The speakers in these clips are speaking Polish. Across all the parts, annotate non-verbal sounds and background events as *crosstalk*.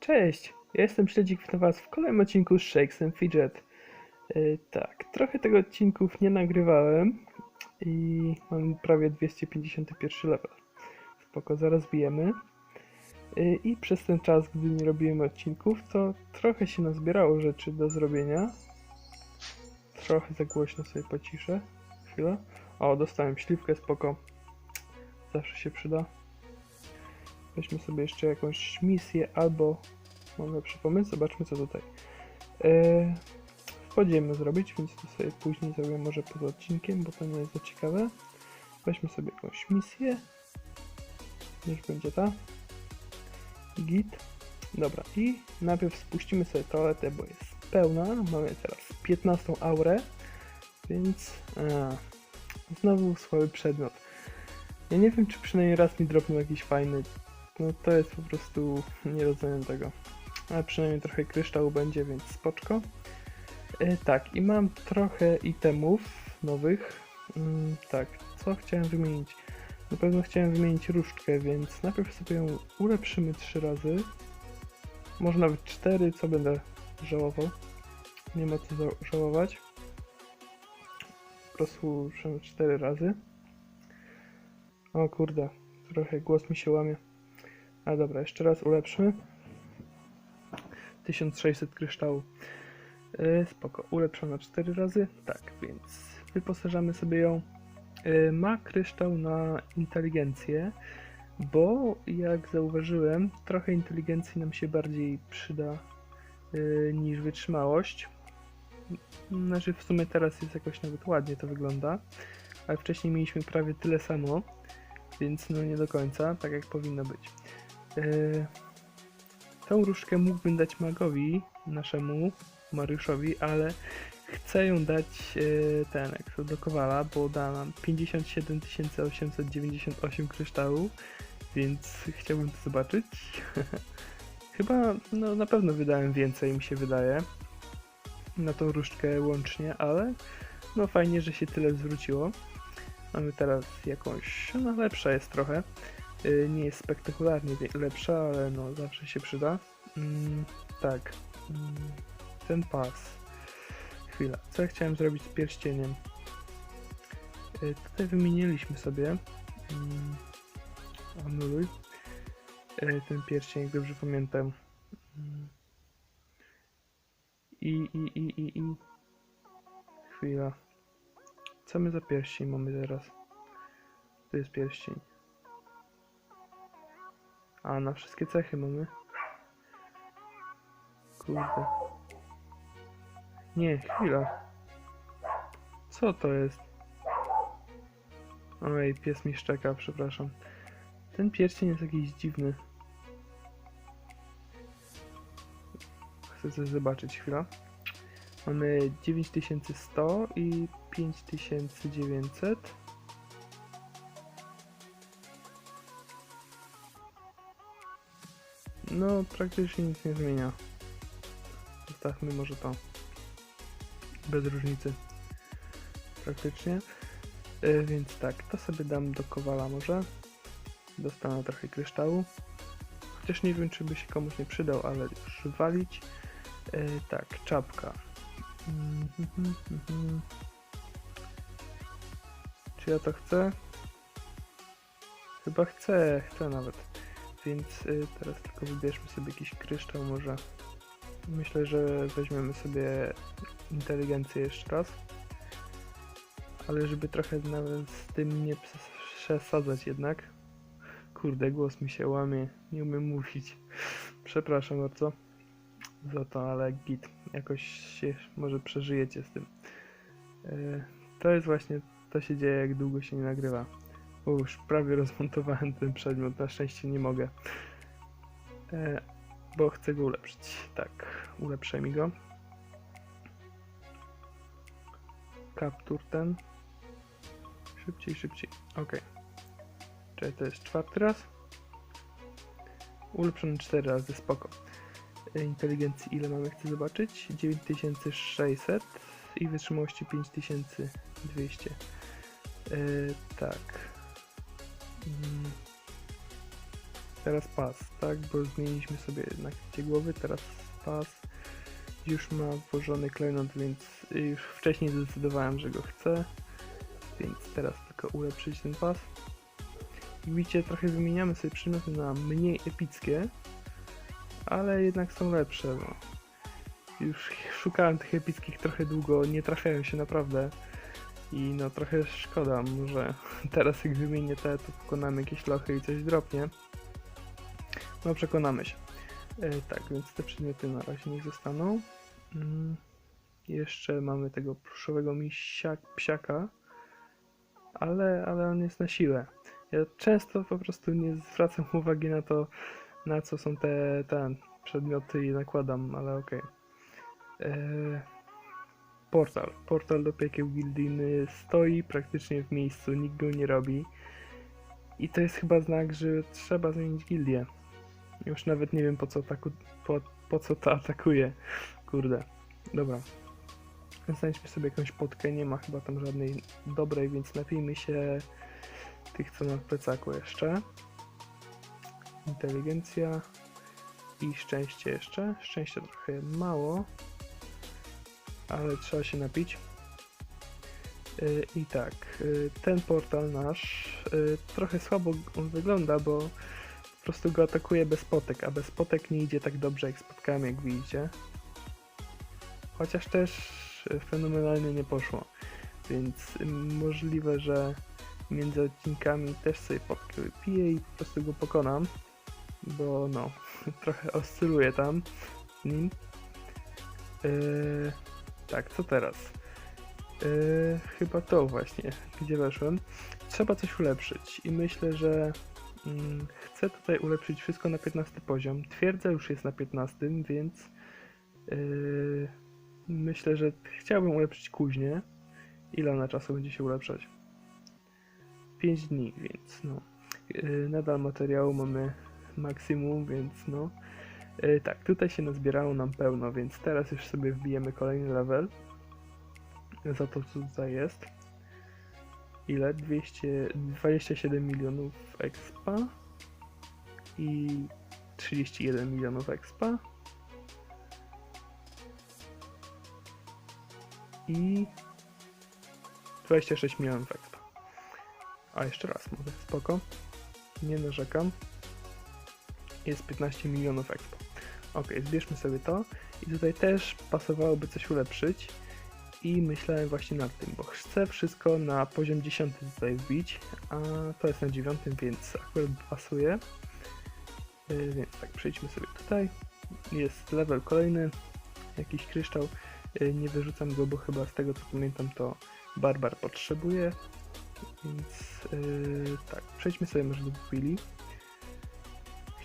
Cześć, ja jestem Śledzik w Was w kolejnym odcinku z Shakes and Fidget. Yy, tak, trochę tego odcinków nie nagrywałem i mam prawie 251 level. Spoko, zaraz bijemy. Yy, I przez ten czas, gdy nie robiłem odcinków, to trochę się nazbierało rzeczy do zrobienia. Trochę za głośno sobie pociszę. Chwila. O, dostałem śliwkę, spoko. Zawsze się przyda. Weźmy sobie jeszcze jakąś misję albo mam lepszy pomysł. Zobaczmy co tutaj. Eee, wchodzimy zrobić, więc to sobie później zrobię może poza odcinkiem, bo to nie jest za ciekawe. Weźmy sobie jakąś misję. Już będzie ta. Git. Dobra, i najpierw spuścimy sobie toaletę, bo jest pełna. Mamy teraz 15 aurę, więc a, znowu słaby przedmiot. Ja nie wiem, czy przynajmniej raz mi dropnął jakiś fajny. No to jest po prostu. Nie rozumiem tego. Ale przynajmniej trochę kryształu będzie, więc spoczko. E, tak, i mam trochę itemów nowych. Mm, tak, co chciałem wymienić? Na pewno chciałem wymienić różdżkę, więc najpierw sobie ją ulepszymy trzy razy. Może nawet cztery, co będę żałował. Nie ma co żałować. Po prostu cztery razy. O kurde, trochę głos mi się łamie. A dobra, jeszcze raz ulepszmy. 1600 kryształu. Yy, spoko, ulepszona 4 razy. Tak, więc wyposażamy sobie ją. Yy, ma kryształ na inteligencję, bo jak zauważyłem, trochę inteligencji nam się bardziej przyda yy, niż wytrzymałość. Znaczy w sumie teraz jest jakoś nawet ładnie to wygląda, ale wcześniej mieliśmy prawie tyle samo, więc no nie do końca, tak jak powinno być. Yy, tą różdżkę mógłbym dać magowi, naszemu Mariuszowi, ale chcę ją dać yy, ten, jak do Kowala, bo da nam 57 898 kryształów, więc chciałbym to zobaczyć. *laughs* Chyba, no na pewno wydałem więcej, mi się wydaje, na tą różdżkę łącznie, ale no fajnie, że się tyle zwróciło. Mamy teraz jakąś, no lepsza jest trochę. Y, nie jest spektakularnie lepsza, ale no zawsze się przyda. Mm, tak. Mm, ten pas. Chwila. Co ja chciałem zrobić z pierścieniem? Y, tutaj wymieniliśmy sobie. Mm, anuluj. Y, ten pierścień, jak dobrze pamiętam. Mm. I, i, i, i, i. Chwila. Co my za pierścień mamy teraz? To jest pierścień. A, na wszystkie cechy mamy. Kurde. Nie, chwila. Co to jest? Oj, pies mi szczeka, przepraszam. Ten pierścień jest jakiś dziwny. Chcę coś zobaczyć, chwila. Mamy 9100 i 5900. No, praktycznie nic nie zmienia. Zostawmy może to. Bez różnicy. Praktycznie. E, więc tak, to sobie dam do kowala może. Dostanę trochę kryształu. Chociaż nie wiem, czy by się komuś nie przydał, ale już walić. E, tak, czapka. Czy ja to chcę? Chyba chcę, chcę nawet. Więc y, teraz tylko wybierzmy sobie jakiś kryształ może. Myślę, że weźmiemy sobie inteligencję jeszcze raz. Ale żeby trochę nawet z tym nie przesadzać jednak. Kurde, głos mi się łamie. Nie umiem mówić. Przepraszam bardzo za to, ale git. Jakoś się może przeżyjecie z tym. Y, to jest właśnie, to się dzieje jak długo się nie nagrywa. Bo już prawie rozmontowałem ten przedmiot, na szczęście nie mogę. E, bo chcę go ulepszyć. Tak, ulepszę mi go. Kaptur ten. Szybciej, szybciej. Ok. Czyli to jest czwarty raz. Ulepszony cztery razy, spoko. E, Inteligencji ile mamy, chcę zobaczyć? 9600 i wytrzymałości 5200. E, tak. Mm. Teraz pas, tak? Bo zmieniliśmy sobie nakrycie głowy, teraz pas. Już ma włożony klejnot, więc już wcześniej zdecydowałem, że go chcę. Więc teraz tylko ulepszyć ten pas. I widzicie, trochę wymieniamy sobie przymioty na mniej epickie, ale jednak są lepsze. No. Już szukałem tych epickich trochę długo, nie trafiają się naprawdę. I no trochę szkoda, może *laughs* teraz jak wymienię te, to pokonamy jakieś lochy i coś dropnie. No przekonamy się. E, tak, więc te przedmioty na razie niech zostaną. Mm, jeszcze mamy tego pluszowego misia, psiaka, ale, ale on jest na siłę. Ja często po prostu nie zwracam *laughs* uwagi na to, na co są te, te przedmioty i nakładam, ale okej. Eee, Portal. Portal do piekieł gildijny stoi praktycznie w miejscu, nikt go nie robi. I to jest chyba znak, że trzeba zmienić gildię. Już nawet nie wiem po co, ataku, po, po co to atakuje. Kurde. Dobra. Znajdźmy sobie jakąś potkę, nie ma chyba tam żadnej dobrej, więc napijmy się tych co na plecaku jeszcze. Inteligencja i szczęście jeszcze. Szczęścia trochę mało, ale trzeba się napić. Yy, I tak, yy, ten portal nasz yy, trochę słabo wygląda, bo po prostu go atakuje bez potek, a bez potek nie idzie tak dobrze jak spotkałem, jak widzicie. Chociaż też fenomenalnie nie poszło, więc możliwe, że między odcinkami też sobie potkę wypiję i po prostu go pokonam, bo no, *laughs* trochę oscyluję tam z nim. Yy, tak, co teraz? Yy, chyba to właśnie, gdzie weszłem. Trzeba coś ulepszyć i myślę, że mm, chcę tutaj ulepszyć wszystko na 15 poziom. Twierdza już jest na 15, więc yy, myślę, że chciałbym ulepszyć kuźnię. Ile ona czasu będzie się ulepszać? 5 dni, więc no. Yy, nadal materiału mamy maksimum, więc no. Yy, tak, tutaj się nazbierało nam pełno, więc teraz już sobie wbijemy kolejny level. Za to, co tutaj jest. Ile? 200, 27 milionów expa i 31 milionów expa i 26 milionów expa. A jeszcze raz mówię, spoko. Nie narzekam. Jest 15 milionów expo. Ok, zbierzmy sobie to. I tutaj też pasowałoby coś ulepszyć. I myślałem właśnie nad tym, bo chcę wszystko na poziom 10 tutaj wbić, a to jest na 9, więc akurat pasuje. Yy, więc tak, przejdźmy sobie tutaj. Jest level kolejny, jakiś kryształ. Yy, nie wyrzucam go, bo chyba z tego co pamiętam to Barbar potrzebuje. Więc yy, tak, przejdźmy sobie może do chwili.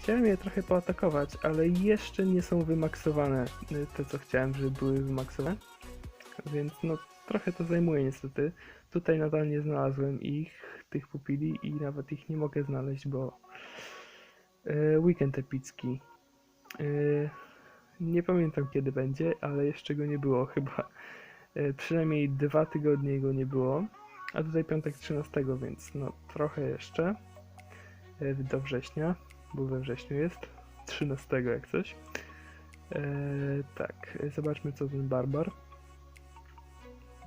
Chciałem je trochę poatakować, ale jeszcze nie są wymaksowane yy, te co chciałem, żeby były wymaksowane. Więc no trochę to zajmuje niestety. Tutaj nadal nie znalazłem ich, tych pupili i nawet ich nie mogę znaleźć, bo yy, weekend epicki. Yy, nie pamiętam kiedy będzie, ale jeszcze go nie było *laughs* chyba. Przynajmniej dwa tygodnie go nie było. A tutaj piątek 13, więc no trochę jeszcze do września, bo we wrześniu jest 13 jak coś. Yy, tak, zobaczmy co ten barbar.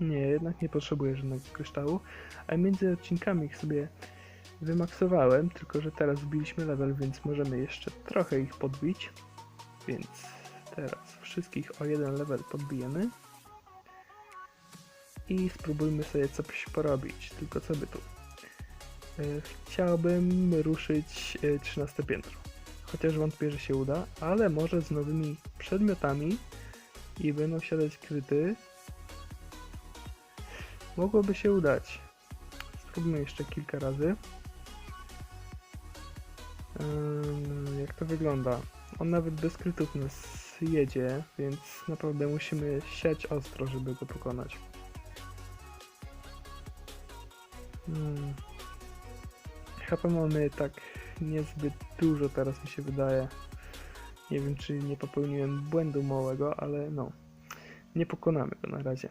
Nie, jednak nie potrzebuję żadnego kryształu. A między odcinkami ich sobie wymaksowałem, tylko że teraz wbiliśmy level, więc możemy jeszcze trochę ich podbić. Więc teraz wszystkich o jeden level podbijemy. I spróbujmy sobie coś porobić. Tylko co by tu? Yy, Chciałbym ruszyć yy, 13 piętro. Chociaż wątpię, że się uda, ale może z nowymi przedmiotami i będą siadać kryty, Mogłoby się udać. Spróbujmy jeszcze kilka razy. Ym, jak to wygląda? On nawet bez krytów nas jedzie, więc naprawdę musimy siać ostro, żeby go pokonać. Hmm. HP mamy tak niezbyt dużo teraz mi się wydaje. Nie wiem czy nie popełniłem błędu małego, ale no. Nie pokonamy go na razie.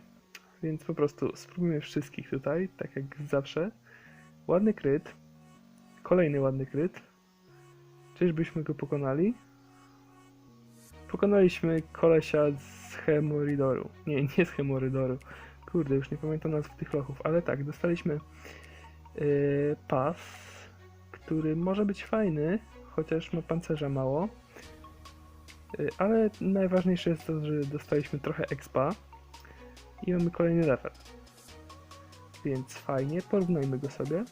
Więc po prostu spróbujmy wszystkich tutaj, tak jak zawsze. Ładny kryt. Kolejny ładny kryt. Czyżbyśmy go pokonali? Pokonaliśmy kolesia z Hemoridoru. Nie, *laughs* nie z Hemoridoru. Kurde, już nie pamiętam nazw tych lochów, ale tak, dostaliśmy yy, pas, który może być fajny, chociaż ma pancerza mało. Yy, ale najważniejsze jest to, że dostaliśmy trochę expa i mamy kolejny level. Więc fajnie, porównajmy go sobie.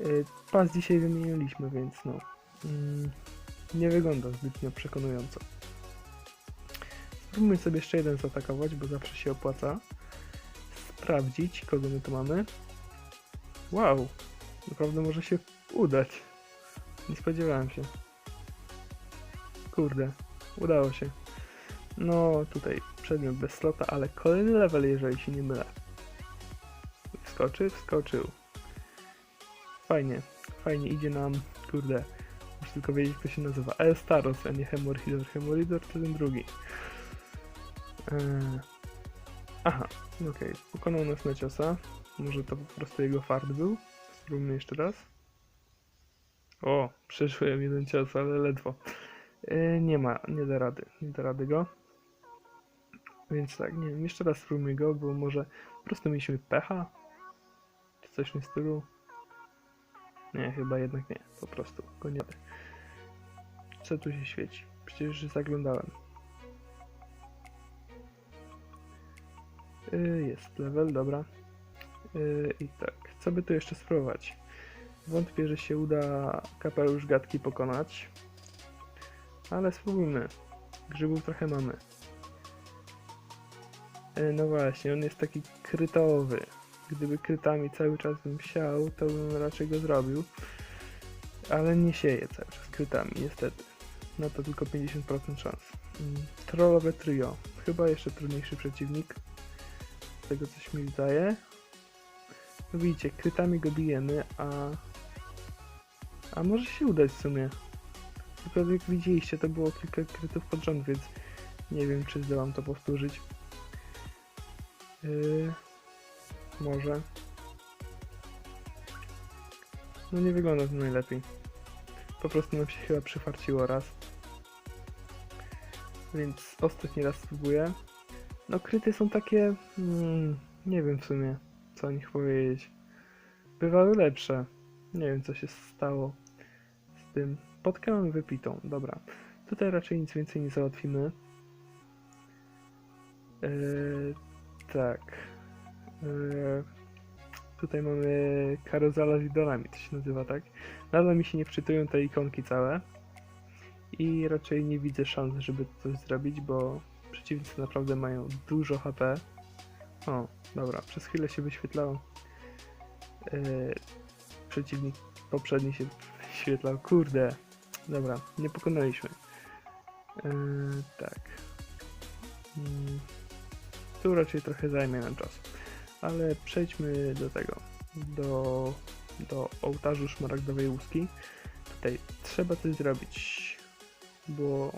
Yy, pas dzisiaj wymieniliśmy, więc no. Mm, nie wygląda zbytnio przekonująco. Spróbujmy sobie jeszcze jeden zaatakować, bo zawsze się opłaca. Sprawdzić, kogo my tu mamy. Wow, naprawdę może się udać. Nie spodziewałem się. Kurde, udało się. No, tutaj przedmiot bez slota, ale kolejny level, jeżeli się nie mylę. Wskoczy? Wskoczył. Fajnie, fajnie idzie nam, kurde. Muszę tylko wiedzieć, jak to się nazywa. Elstaros, a nie Hemorhidor. Hemorhidor to ten drugi. Eee. Aha, okej. Pokonał nas na ciosa. Może to po prostu jego fart był. Spróbujmy jeszcze raz. O, przeszłem jeden cios, ale ledwo. Eee, nie ma, nie da rady. Nie da rady go. Więc tak, nie wiem, jeszcze raz spróbujmy go, bo może po prostu mieliśmy pecha? Czy coś w tym stylu? Nie, chyba jednak nie. Po prostu go nie. Co tu się świeci? Przecież zaglądałem. Yy, jest level, dobra. Yy, I tak, co by tu jeszcze spróbować? Wątpię, że się uda kapelusz gadki pokonać. Ale spróbujmy. Grzybów trochę mamy. Yy, no właśnie, on jest taki krytowy. Gdyby krytami cały czas bym siał, to bym raczej go zrobił. Ale nie sieje cały czas krytami, niestety. No to tylko 50% szans. Mm, Trollowe trio. Chyba jeszcze trudniejszy przeciwnik. Z tego coś mi wydaje. No widzicie, krytami go bijemy, a... A może się udać w sumie. Tylko jak widzieliście, to było kilka krytów pod rząd, więc nie wiem, czy zdołam to powtórzyć. Yy, może. No nie wygląda to najlepiej. Po prostu nam się chyba przyfarciło raz. Więc ostatni raz spróbuję. No kryty są takie... Mm, nie wiem w sumie, co o nich powiedzieć. Bywały lepsze. Nie wiem, co się stało tym. Potkę mamy wypitą, dobra. Tutaj raczej nic więcej nie załatwimy. Yy, tak. Yy, tutaj mamy karuzela z idolami, to się nazywa tak. Nadal mi się nie wczytują te ikonki całe. I raczej nie widzę szans, żeby coś zrobić, bo przeciwnicy naprawdę mają dużo HP. O, dobra, przez chwilę się wyświetlało. Yy, przeciwnik poprzedni się wyświetlał. Kurde. Dobra, nie pokonaliśmy. Yy, tak. Mm, tu raczej trochę zajmie nam czas. Ale przejdźmy do tego. Do, do ołtarzu szmaragdowej łuski. Tutaj trzeba coś zrobić, bo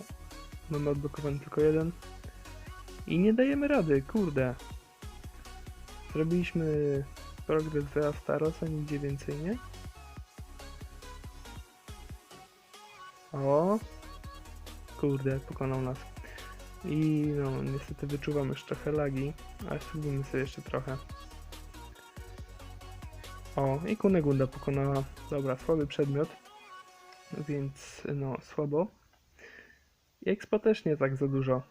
mamy odblokowany tylko jeden. I nie dajemy rady, kurde. Zrobiliśmy progres w Starosa, nigdzie więcej, nie? O! Kurde, pokonał nas. I no, niestety wyczuwam już trochę lagi, ale spróbujmy sobie jeszcze trochę. O, i Kunegunda pokonała. Dobra, słaby przedmiot, więc no, słabo. I expo też nie tak za dużo.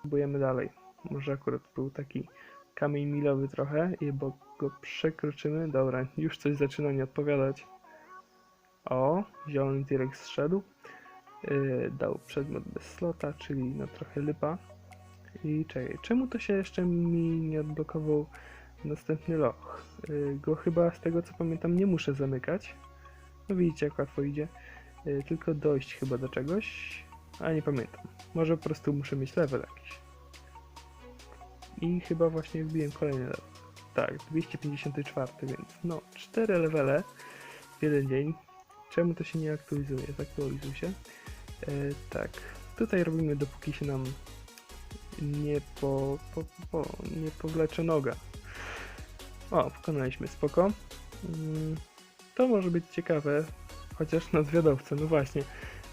Próbujemy dalej. Może akurat był taki kamień milowy trochę, bo go przekroczymy. Dobra, już coś zaczyna nie odpowiadać. O, zielony T-Rex zszedł. Yy, dał przedmiot bez slota, czyli no trochę lipa. I czekaj, czemu to się jeszcze mi nie odblokował następny loch? Yy, go chyba z tego co pamiętam nie muszę zamykać. No widzicie jak łatwo idzie. Yy, tylko dojść chyba do czegoś. A nie pamiętam. Może po prostu muszę mieć level jakiś. I chyba właśnie wbiłem kolejny level. Tak, 254, więc no 4 levele w jeden dzień. Czemu to się nie aktualizuje? Zaktualizuj się. E, tak, tutaj robimy dopóki się nam nie po, po, po nie powlecze noga. O, pokonaliśmy, spoko. Mm, to może być ciekawe Chociaż na zwiadowcę, no właśnie.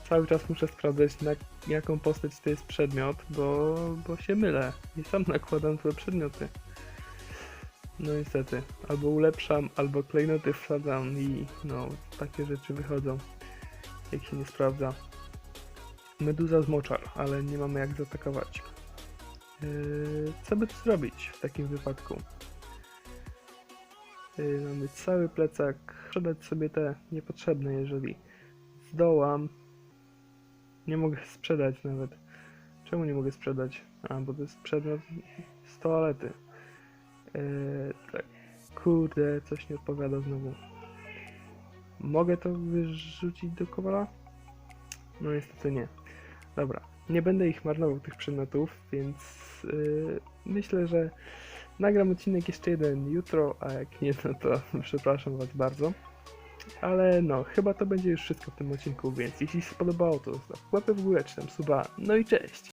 Cały czas muszę sprawdzać, na jaką postać to jest przedmiot, bo, bo się mylę. I sam nakładam złe przedmioty. No niestety. Albo ulepszam, albo klejnoty wsadzam i no, takie rzeczy wychodzą. Jak się nie sprawdza. Meduza z moczar, ale nie mamy jak zaatakować. Yy, co by tu zrobić w takim wypadku? Yy, mamy cały plecak. Sprzedać sobie te niepotrzebne, jeżeli zdołam. Nie mogę sprzedać nawet. Czemu nie mogę sprzedać? A, bo to jest przedmiot z toalety. Yy, tak. Kurde, coś nie odpowiada znowu. Mogę to wyrzucić do kowala? No niestety nie. Dobra, nie będę ich marnował tych przedmiotów, więc yy, myślę, że nagram odcinek jeszcze jeden jutro, a jak nie, no to *laughs* przepraszam Was bardzo. Ale no, chyba to będzie już wszystko w tym odcinku, więc jeśli się podobało, to zostaw łapę w górę czy tam suba. No i cześć!